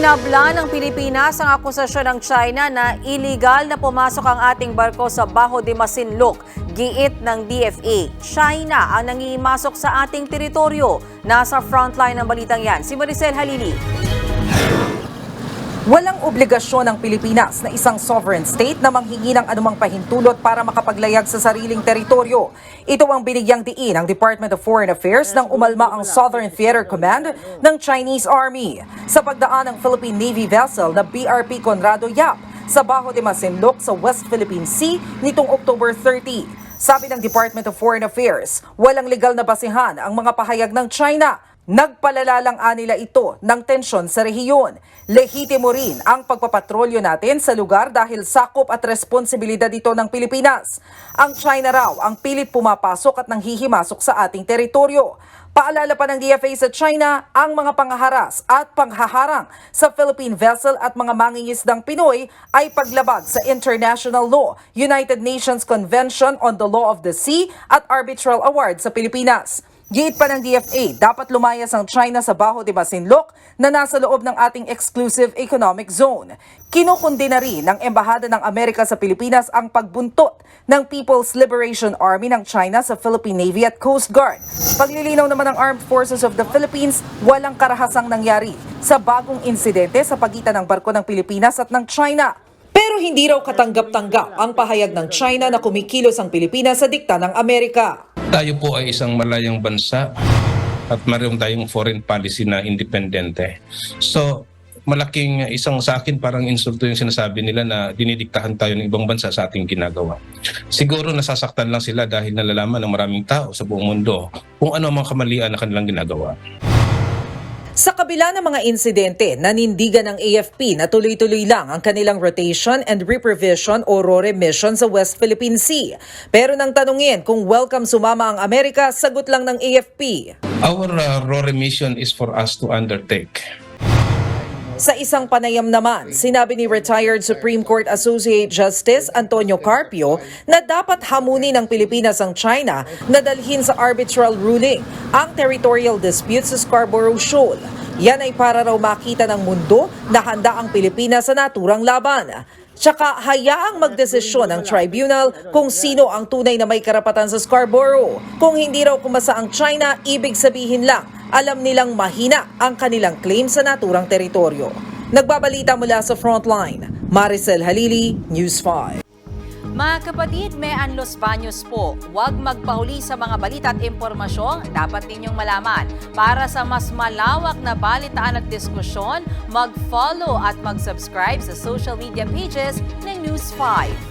Hinabla ng Pilipinas ang akusasyon ng China na illegal na pumasok ang ating barko sa Baho de Masinloc. Giit ng DFA, China ang nangimasok sa ating teritoryo. Nasa frontline ng balitang yan, si Maricel Halili. Walang obligasyon ng Pilipinas na isang sovereign state na manghingi ng anumang pahintulot para makapaglayag sa sariling teritoryo. Ito ang binigyang diin ng Department of Foreign Affairs nang umalma ang Southern Theater Command ng Chinese Army sa pagdaan ng Philippine Navy vessel na BRP Conrado Yap sa Baho de Masinloc sa West Philippine Sea nitong October 30. Sabi ng Department of Foreign Affairs, walang legal na basihan ang mga pahayag ng China Nagpalala lang anila ito ng tensyon sa rehiyon. Lehitimo rin ang pagpapatrolyo natin sa lugar dahil sakop at responsibilidad ito ng Pilipinas. Ang China raw ang pilit pumapasok at nanghihimasok sa ating teritoryo. Paalala pa ng DFA sa China ang mga pangaharas at panghaharang sa Philippine vessel at mga mangingisdang Pinoy ay paglabag sa international law, United Nations Convention on the Law of the Sea at Arbitral Award sa Pilipinas. Giit pa ng DFA, dapat lumayas ang China sa Baho de Masinloc na nasa loob ng ating exclusive economic zone. Kinukundi na rin ng Embahada ng Amerika sa Pilipinas ang pagbuntot ng People's Liberation Army ng China sa Philippine Navy at Coast Guard. Paglilinaw naman ng Armed Forces of the Philippines, walang karahasang nangyari sa bagong insidente sa pagitan ng barko ng Pilipinas at ng China. Pero hindi raw katanggap-tanggap ang pahayag ng China na kumikilos ang Pilipinas sa dikta ng Amerika. Tayo po ay isang malayang bansa at mayroon tayong foreign policy na independente. So, malaking isang sa akin parang insulto yung sinasabi nila na dinidiktahan tayo ng ibang bansa sa ating ginagawa. Siguro nasasaktan lang sila dahil nalalaman ng maraming tao sa buong mundo kung ano ang mga kamalian na kanilang ginagawa. Sa kabila ng mga insidente, nanindigan ng AFP na tuloy-tuloy lang ang kanilang rotation and reprovision o RORE mission sa West Philippine Sea. Pero nang tanungin kung welcome sumama ang Amerika, sagot lang ng AFP. Our uh, RORE mission is for us to undertake. Sa isang panayam naman, sinabi ni retired Supreme Court Associate Justice Antonio Carpio na dapat hamunin ng Pilipinas ang China na dalhin sa arbitral ruling ang territorial dispute sa Scarborough Shoal. Yan ay para raw makita ng mundo na handa ang Pilipinas sa naturang laban. Tsaka hayaang magdesisyon ng tribunal kung sino ang tunay na may karapatan sa Scarborough. Kung hindi raw kumasa ang China, ibig sabihin lang, alam nilang mahina ang kanilang claim sa naturang teritoryo. Nagbabalita mula sa Frontline, Maricel Halili, News 5. Mga kapatid, may Anlos Baños po. Huwag magpahuli sa mga balita at impormasyong dapat ninyong malaman. Para sa mas malawak na balitaan at diskusyon, mag-follow at mag-subscribe sa social media pages ng News 5.